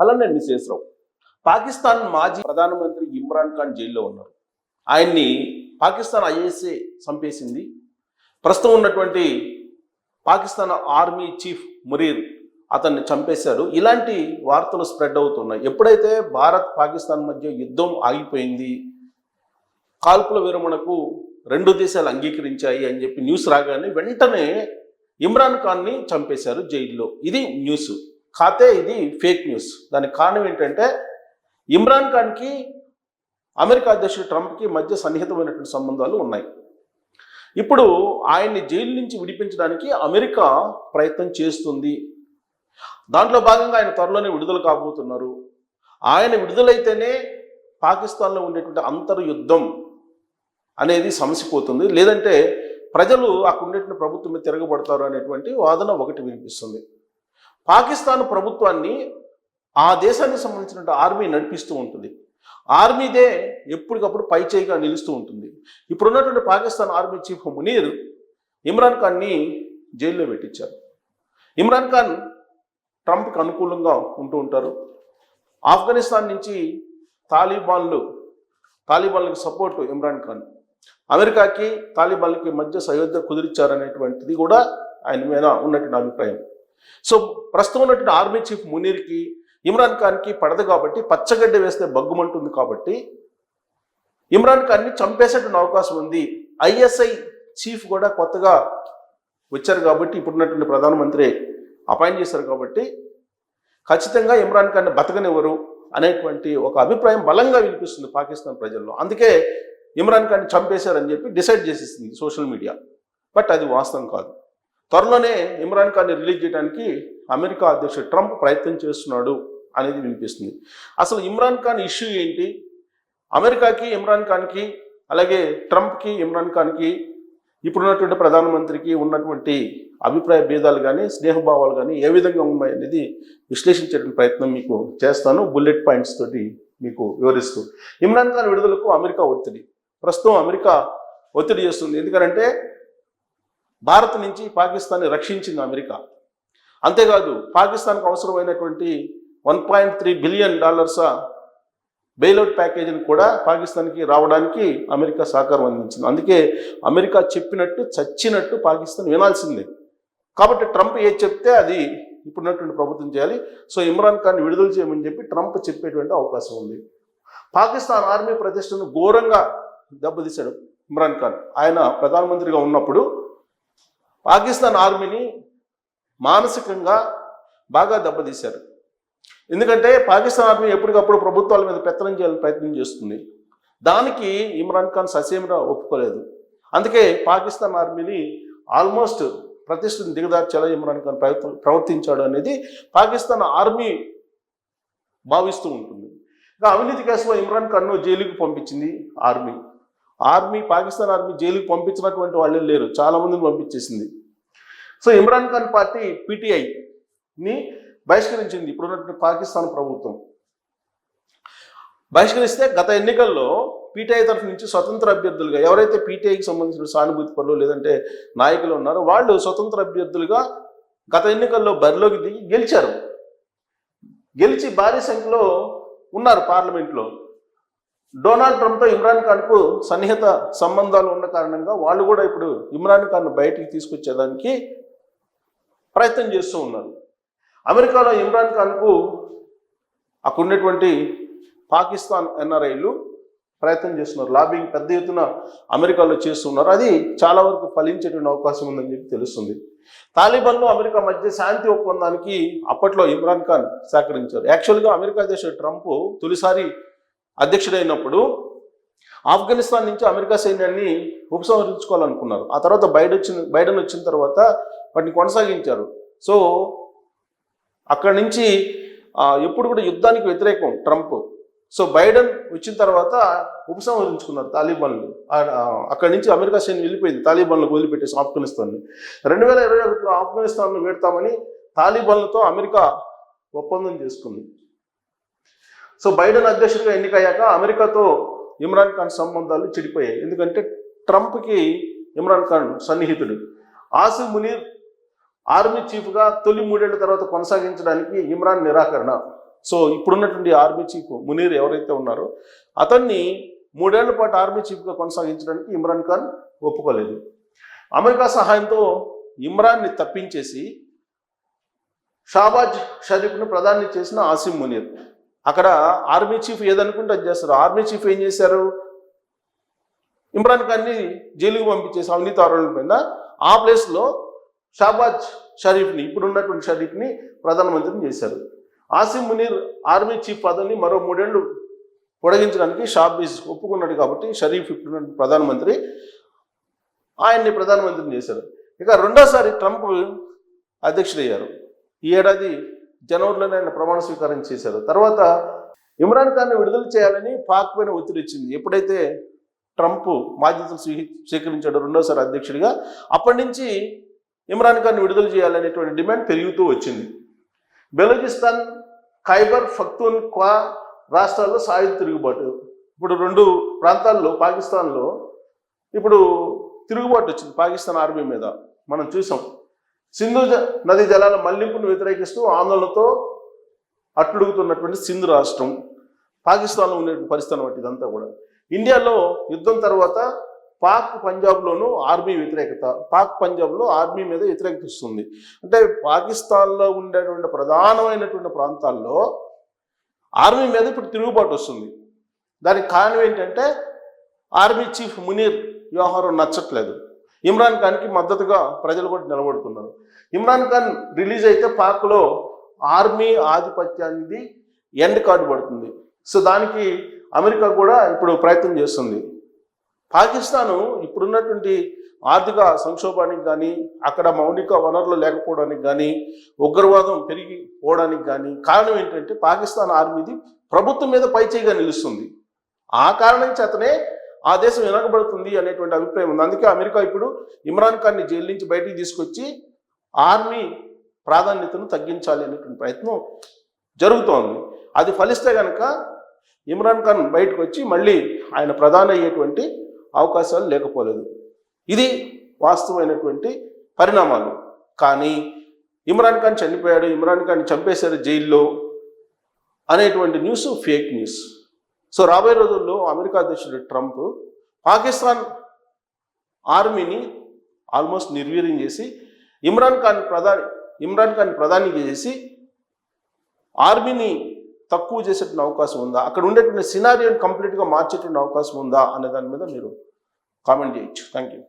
అలానే విశ్వేశ్వరరావు పాకిస్తాన్ మాజీ ప్రధానమంత్రి ఇమ్రాన్ ఖాన్ జైల్లో ఉన్నారు. ఆయన్ని పాకిస్తాన్ ఐఏఎస్ఏ చంపేసింది. ప్రస్తుతం ఉన్నటువంటి పాకిస్తాన్ ఆర్మీ చీఫ్ మురీర్ అతన్ని చంపేశారు. ఇలాంటి వార్తలు స్ప్రెడ్ అవుతున్నాయి. ఎప్పుడైతే భారత్ పాకిస్తాన్ మధ్య యుద్ధం ఆగిపోయింది కాల్పుల విరమణకు రెండు దేశాలు అంగీకరించాయి అని చెప్పి న్యూస్ రాగానే వెంటనే ఇమ్రాన్ ఖాన్ని చంపేశారు జైల్లో. ఇది న్యూస్. కాతే ఇది ఫేక్ న్యూస్. దానికి కారణం ఏంటంటే ఇమ్రాన్ ఖాన్కి అమెరికా అధ్యక్షుడు ట్రంప్కి మధ్య సన్నిహితమైనటువంటి సంబంధాలు ఉన్నాయి. ఇప్పుడు ఆయన్ని జైలు నుంచి విడిపించడానికి అమెరికా ప్రయత్నం చేస్తుంది. దాంట్లో భాగంగా ఆయన త్వరలోనే విడుదల కాబోతున్నారు. ఆయన విడుదలైతేనే పాకిస్తాన్లో ఉండేటువంటి అంతర్యుద్ధం అనేది సమసిపోతుంది. లేదంటే ప్రజలు అక్కడ ఉండేటువంటి ప్రభుత్వం మీద తిరగబడతారు అనేటువంటి వాదన ఒకటి వినిపిస్తుంది. పాకిస్తాన్ ప్రభుత్వాన్ని ఆ దేశానికి సంబంధించిన ఆర్మీ నడిపిస్తూ ఉంటుంది. ఆర్మీదే ఎప్పటికప్పుడు పై చేయిగా నిలుస్తూ ఉంటుంది. ఇప్పుడు ఉన్నటువంటి పాకిస్తాన్ ఆర్మీ చీఫ్ మునీర్ ఇమ్రాన్ ఖాన్ని జైల్లో పెట్టించారు. ఇమ్రాన్ ఖాన్ ట్రంప్కి అనుకూలంగా ఉంటూ ఉంటారు. ఆఫ్ఘనిస్తాన్ నుంచి తాలిబాన్లు తాలిబాన్లకు సపోర్ట్ ఇమ్రాన్ ఖాన్. అమెరికాకి తాలిబాన్లకి మధ్య సయోధ్య కుదిరిచ్చారనేటువంటిది కూడా ఆయన మీద ఉన్నటువంటి అభిప్రాయం. సో ప్రస్తుతం ఉన్నటువంటి ఆర్మీ చీఫ్ మునీర్కి ఇమ్రాన్ ఖాన్కి పడదు కాబట్టి పచ్చగడ్డ వేస్తే బగ్గుమంటుంది కాబట్టి ఇమ్రాన్ ఖాన్ని చంపేసేటువంటి అవకాశం ఉంది. ఐఎస్ఐ చీఫ్ కూడా కొత్తగా వచ్చారు కాబట్టి ఇప్పుడున్నటువంటి ప్రధానమంత్రి అపాయింట్ చేశారు కాబట్టి ఖచ్చితంగా ఇమ్రాన్ ఖాన్ని బతకనివ్వరు అనేటువంటి ఒక అభిప్రాయం బలంగా వినిపిస్తుంది పాకిస్తాన్ ప్రజల్లో. అందుకే ఇమ్రాన్ ఖాన్ని చంపేశారని చెప్పి డిసైడ్ చేసేసింది సోషల్ మీడియా. బట్ అది వాస్తవం కాదు. త్వరలోనే ఇమ్రాన్ ఖాన్ని రిలీజ్ చేయడానికి అమెరికా అధ్యక్షుడు ట్రంప్ ప్రయత్నం చేస్తున్నాడు అనేది వినిపిస్తుంది. అసలు ఇమ్రాన్ ఖాన్ ఇష్యూ ఏంటి? అమెరికాకి ఇమ్రాన్ ఖాన్కి అలాగే ట్రంప్కి ఇమ్రాన్ ఖాన్కి ఇప్పుడున్నటువంటి ప్రధానమంత్రికి ఉన్నటువంటి అభిప్రాయ భేదాలు కానీ స్నేహభావాలు కానీ ఏ విధంగా ఉన్నాయి అనేది విశ్లేషించేటువంటి ప్రయత్నం మీకు చేస్తాను. బుల్లెట్ పాయింట్స్ తోటి మీకు వివరిస్తూ. ఇమ్రాన్ ఖాన్ విడుదలకు అమెరికా ఒత్తిడి. ప్రస్తుతం అమెరికా ఒత్తిడి చేస్తుంది. ఎందుకంటే భారత్ నుంచి పాకిస్తాన్ని రక్షించింది అమెరికా. అంతేకాదు పాకిస్తాన్కు అవసరమైనటువంటి one point three billion dollars bailout ప్యాకేజీని కూడా పాకిస్తాన్కి రావడానికి అమెరికా సహకారం అందించింది. అందుకే అమెరికా చెప్పినట్టు చచ్చినట్టు పాకిస్తాన్ వినాల్సిందే. కాబట్టి ట్రంప్ ఏది చెప్తే అది ఇప్పుడున్నటువంటి ప్రభుత్వం చేయాలి. సో ఇమ్రాన్ ఖాన్ విడుదల చేయమని చెప్పి ట్రంప్ చెప్పేటువంటి అవకాశం ఉంది. పాకిస్తాన్ ఆర్మీ ప్రతిష్టను ఘోరంగా దెబ్బతీశాడు ఇమ్రాన్ ఖాన్. ఆయన ప్రధానమంత్రిగా ఉన్నప్పుడు పాకిస్తాన్ ఆర్మీని మానసికంగా బాగా దెబ్బతీశారు. ఎందుకంటే పాకిస్తాన్ ఆర్మీ ఎప్పటికప్పుడు ప్రభుత్వాల మీద పెత్తనం చేయాలని ప్రయత్నం చేస్తుంది. దానికి ఇమ్రాన్ ఖాన్ ససేమిరా ఒప్పుకోలేదు. అందుకే పాకిస్తాన్ ఆర్మీని ఆల్మోస్ట్ ప్రతిష్టను దిగదార్చేలా ఇమ్రాన్ ఖాన్ ప్రయత్నం ప్రవర్తించాడు అనేది పాకిస్తాన్ ఆర్మీ భావిస్తూ ఉంటుంది. ఇంకా అవినీతి కేసులో ఇమ్రాన్ ఖాన్ను జైలుకి పంపించింది ఆర్మీ. ఆర్మీ పాకిస్తాన్ ఆర్మీ జైలుకి పంపించినటువంటి వాళ్ళే లేరు. చాలా మందిని పంపించేసింది. సో ఇమ్రాన్ ఖాన్ పార్టీ పిటిఐని బహిష్కరించింది. ఇప్పుడున్నటువంటి పాకిస్తాన్ ప్రభుత్వం. బహిష్కరిస్తే గత ఎన్నికల్లో పీటీఐ తరఫు నుంచి స్వతంత్ర అభ్యర్థులుగా ఎవరైతే పీటీఐకి సంబంధించిన సానుభూతి పనులు లేదంటే నాయకులు ఉన్నారో వాళ్ళు స్వతంత్ర అభ్యర్థులుగా గత ఎన్నికల్లో బరిలోకి దిగి గెలిచారు. గెలిచి భారీ సంఖ్యలో ఉన్నారు పార్లమెంట్లో. డొనాల్డ్ ట్రంప్తో ఇమ్రాన్ ఖాన్కు సన్నిహిత సంబంధాలు ఉన్న కారణంగా వాళ్ళు కూడా ఇప్పుడు ఇమ్రాన్ ఖాన్ బయటికి తీసుకొచ్చేదానికి ప్రయత్నం చేస్తూ ఉన్నారు. అమెరికాలో ఇమ్రాన్ ఖాన్కు అక్కడున్నటువంటి పాకిస్తాన్ ఎన్ఆర్ఐలు ప్రయత్నం చేస్తున్నారు. లాబింగ్ పెద్ద ఎత్తున అమెరికాలో చేస్తున్నారు అది చాలా వరకు ఫలించేటువంటి అవకాశం ఉందని చెప్పి తెలుస్తుంది. తాలిబాన్లో అమెరికా మధ్య శాంతి ఒప్పందానికి అప్పట్లో ఇమ్రాన్ ఖాన్ సహకరించారు. యాక్చువల్గా అమెరికా దేశ ట్రంప్ తొలిసారి అధ్యక్షుడైనప్పుడు ఆఫ్ఘనిస్తాన్ నుంచి అమెరికా సైన్యాన్ని ఉపసంహరించుకోవాలనుకున్నారు. ఆ తర్వాత బైడెన్ వచ్చిన బైడెన్ వచ్చిన తర్వాత వాటిని కొనసాగించారు. సో అక్కడి నుంచి ఎప్పుడు కూడా యుద్ధానికి వ్యతిరేకం ట్రంప్. సో బైడెన్ వచ్చిన తర్వాత ఉపసంహరించుకున్నారు తాలిబాన్లు. అక్కడి నుంచి అమెరికా సైన్యం వెళ్ళిపోయింది తాలిబాన్లకు వదిలిపెట్టేసి ఆఫ్ఘనిస్తాన్ని. రెండు వేల ఇరవై ఒకటిలో ఆఫ్ఘనిస్తాన్ను పెడతామని తాలిబాన్లతో అమెరికా ఒప్పందం చేసుకుంది. సో బైడెన్ అధ్యక్షుడిగా ఎన్నికయ్యాక అమెరికాతో ఇమ్రాన్ ఖాన్ సంబంధాలు చెడిపోయాయి. ఎందుకంటే ట్రంప్కి ఇమ్రాన్ ఖాన్ సన్నిహితుడు. ఆసిఫ్ మునీర్ ఆర్మీ చీఫ్గా తొలి మూడేళ్ళ తర్వాత కొనసాగించడానికి ఇమ్రాన్ నిరాకరణ. సో ఇప్పుడున్నటువంటి ఆర్మీ చీఫ్ మునీర్ ఎవరైతే ఉన్నారో అతన్ని మూడేళ్ళ పాటు ఆర్మీ చీఫ్గా కొనసాగించడానికి ఇమ్రాన్ ఖాన్ ఒప్పుకోలేదు. అమెరికా సహాయంతో ఇమ్రాన్ని తప్పించేసి షాబాజ్ షరీఫ్ను ప్రధాని చేసిన ఆసిమ్ మునీర్. అక్కడ ఆర్మీ చీఫ్ ఏదనుకుంటే అది చేస్తారు. ఆర్మీ చీఫ్ ఏం చేశారు? ఇమ్రాన్ ఖాన్ని జైలుకి పంపించేసి అవినీతి ఆరోపణల మీద ఆ ప్లేస్లో షాబాజ్ షరీఫ్ని ఇప్పుడు ఉన్నటువంటి షరీఫ్ని ప్రధానమంత్రిని చేశారు. ఆసిమ్ మునీర్ ఆర్మీ చీఫ్ పదవిని మరో మూడేళ్ళు పొడిగించడానికి షాబీజ్ ఒప్పుకున్నాడు కాబట్టి షరీఫ్ ఇప్పుడు ప్రధానమంత్రి. ఆయన్ని ప్రధానమంత్రిని చేశారు. ఇక రెండోసారి ట్రంప్ అధ్యక్షుడయ్యారు. ఈ ఏడాది జనవరిలోనే ఆయన ప్రమాణ స్వీకారం చేశారు. తర్వాత ఇమ్రాన్ ఖాన్ని విడుదల చేయాలని పాక్ పైన ఒత్తిడి ఇచ్చింది ఎప్పుడైతే ట్రంప్ బాధ్యతలు స్వీ- స్వీకరించాడు రెండోసారి అధ్యక్షుడిగా అప్పటి నుంచి ఇమ్రాన్ ఖాన్ విడుదల చేయాలనేటువంటి డిమాండ్ పెరుగుతూ వచ్చింది. బెలూచిస్తాన్ ఖైబర్ ఫక్తూన్ క్వా రాష్ట్రాల్లో సాయుధ తిరుగుబాటు. ఇప్పుడు రెండు ప్రాంతాల్లో పాకిస్తాన్లో ఇప్పుడు తిరుగుబాటు వచ్చింది. పాకిస్తాన్ ఆర్మీ మీద మనం చూసాం. సింధు జ- జలాల మళ్ళింపును వ్యతిరేకిస్తూ ఆందోళనతో అట్లుడుగుతున్నటువంటి సింధు రాష్ట్రం పాకిస్తాన్లో ఉండే పరిస్థితి అనమాట ఇదంతా కూడా. ఇండియాలో యుద్ధం తర్వాత పాక్ పంజాబ్లోనూ ఆర్మీ వ్యతిరేకత పాక్ పంజాబ్లో ఆర్మీ మీద వ్యతిరేకత వస్తుంది. అంటే పాకిస్తాన్లో ఉండేటువంటి ప్రధానమైనటువంటి ప్రాంతాల్లో ఆర్మీ మీద ఇప్పుడు తిరుగుబాటు వస్తుంది. దానికి కారణం ఏంటంటే ఆర్మీ చీఫ్ మునీర్ వ్యవహారం నచ్చట్లేదు. ఇమ్రాన్ ఖాన్కి మద్దతుగా ప్రజలు కూడా నిలబడుతున్నారు. ఇమ్రాన్ ఖాన్ రిలీజ్ అయితే పాక్లో ఆర్మీ ఆధిపత్యానికి ఎండ్ కార్డు పడుతుంది. సో దానికి అమెరికా కూడా ఇప్పుడు ప్రయత్నం చేస్తుంది. పాకిస్తాను ఇప్పుడున్నటువంటి ఆర్థిక సంక్షోభానికి కానీ అక్కడ మౌలిక వనరులు లేకపోవడానికి కానీ ఉగ్రవాదం పెరిగిపోవడానికి కానీ కారణం ఏంటంటే పాకిస్తాన్ ఆర్మీది ప్రభుత్వం మీద పైచేయిగా నిలుస్తుంది. ఆ కారణం చేతనే ఆ దేశం వెనకబడుతుంది అనేటువంటి అభిప్రాయం ఉంది. అందుకే అమెరికా ఇప్పుడు ఇమ్రాన్ ఖాన్ని జైలు నుంచి బయటికి తీసుకొచ్చి ఆర్మీ ప్రాధాన్యతను తగ్గించాలి అనేటువంటి ప్రయత్నం జరుగుతోంది. అది ఫలిస్తే కనుక ఇమ్రాన్ ఖాన్ బయటకు వచ్చి మళ్ళీ ఆయన ప్రధాన అయ్యేటువంటి అవకాశాలు లేకపోలేదు. ఇది వాస్తవమైనటువంటి పరిణామాలు. కానీ ఇమ్రాన్ ఖాన్ చనిపోయాడు ఇమ్రాన్ ఖాన్ చంపేశారు జైల్లో అనేటువంటి న్యూస్ ఫేక్ న్యూస్. సో రాబోయే రోజుల్లో అమెరికా అధ్యక్షుడు ట్రంప్ పాకిస్తాన్ ఆర్మీని ఆల్మోస్ట్ నిర్వీర్యం చేసి ఇమ్రాన్ ఖాన్ ప్రధాని ఇమ్రాన్ ఖాన్ ప్రధాని చేసి ఆర్మీని తక్కువ చేసేటువంటి అవకాశం ఉందా? అక్కడ ఉండేటువంటి సినారియోని కంప్లీట్గా మార్చేటువంటి అవకాశం ఉందా? అనే దాని మీద మీరు కామెంట్ చేయొచ్చు. Thank you